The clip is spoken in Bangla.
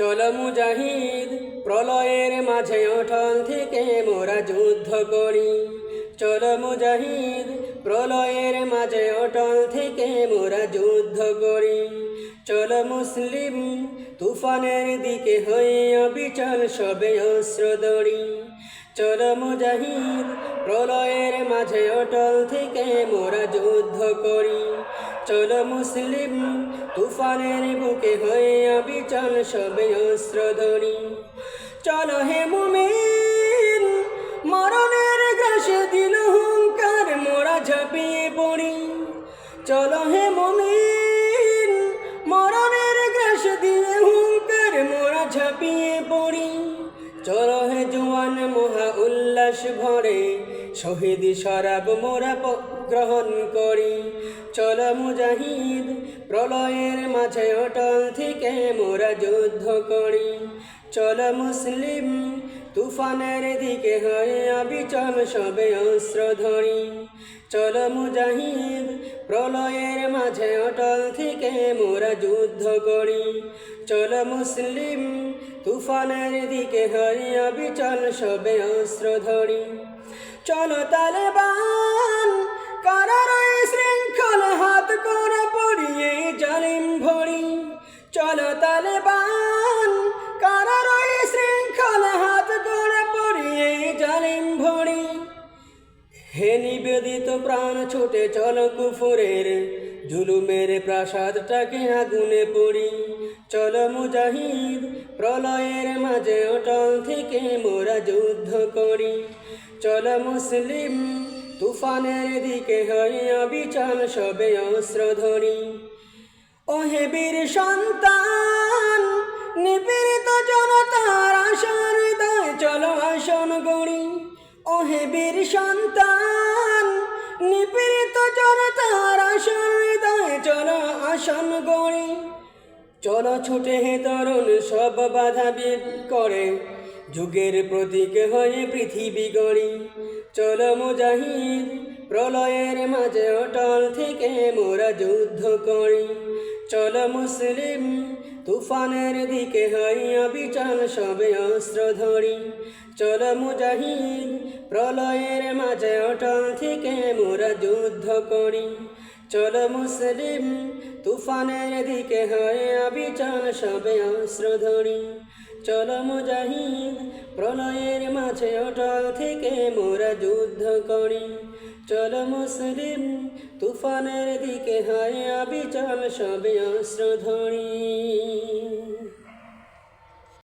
চল মুজাহিদ প্রলয়ের মাঝে অটল থেকে মোরা যুদ্ধ করি। চল মুজাহিদ প্রলয়ের মাঝে অটল থেকে মোরা যুদ্ধ করি। চল মুসলিম, তুফানের দিকে হয়ে অবিচল সবে অস্ত্র দড়ি চল মুজাহিদ, প্রলয়ের মাঝে অটল থেকে মোরা যুদ্ধ করি। চল মুসলিম, তুফানের বুকে হয়ে অবিচল সবে অস্ত্র ধরি চল হে মুমিন, মরণের গ্রাসে দিল হুঙ্কার, মোরা ঝাঁপিয়ে পড়ি। চল হে মুমিন, মরণের গ্রাসে দিলে হুঙ্কার, মোরা ঝাঁপিয়ে পড়ি। চল হে জোয়ান মহা উল্লাস ভরে শহীদ শরাব মোরা গ্রহণ করি। চল মুজাহিদ, প্রলয়ের মাঝে অটল থেকে মোরা যুদ্ধ করি। চল মুসলিম, তুফানের দিকে হয়ে অবিচল সবে অস্ত্র ধরি। চল মুজাহিদ, প্রলয়ের মাঝে অটল থেকে মোরা যুদ্ধ করি। চল মুসলিম, তুফানের দিকে হয়ে অবিচল সবে অস্ত্র ধরি। চল তালেবান কারারয় শৃঙ্খল হাত করে পড়িয়ে জালিম ভরি। চল তালেবান কারারয় শৃঙ্খল হাত করে পড়িয়ে জালিম ভরি। হে নিবেদিত প্রাণ, ছুটে চল কুফুরের জুলুমের প্রাসাদটাকে আগুনে পড়ি। চল মুজাহিদ, প্রলয়ের মাঝে অটল থেকে মোরা যুদ্ধ করি মুসলিম, তুফানের দিকে হয়ে অবিচল সবে অস্ত্র ধরি। বীর সন্তান, নিপীড়িত জনতার আশার হৃদয় চলো আসন গড়ি। ওহে বীর সন্তান, নিপীড়িত জনতার আশার হৃদয় চলো আসন গড়ি। চলো ছুটে তরুণ, সব বাধা বের করে। যুগের প্রতীক হয়ে পৃথিবী গড়ি। চলো মুজাহিদ, প্রলয়ের মাঝে অটল থেকে মোরা যুদ্ধ করি। চল মুসলিম, তুফানের দিকে হই অবিচল সবে অস্ত্র ধরি। চল মুজাহিদ, প্রলয়ের মাঝে অটল থেকে মোরা যুদ্ধ করি। চল মুসলিম, তুফানের দিকে হয়ে অবিচল সবে অস্ত্র ধরি। চল মুজাহিদ প্রলয়ের মাঝে অটল থেকে মোরা যুদ্ধ করি। চল মুসলিম তুফানের দিকে হায় আবিচল সবে অস্ত্র ধরি।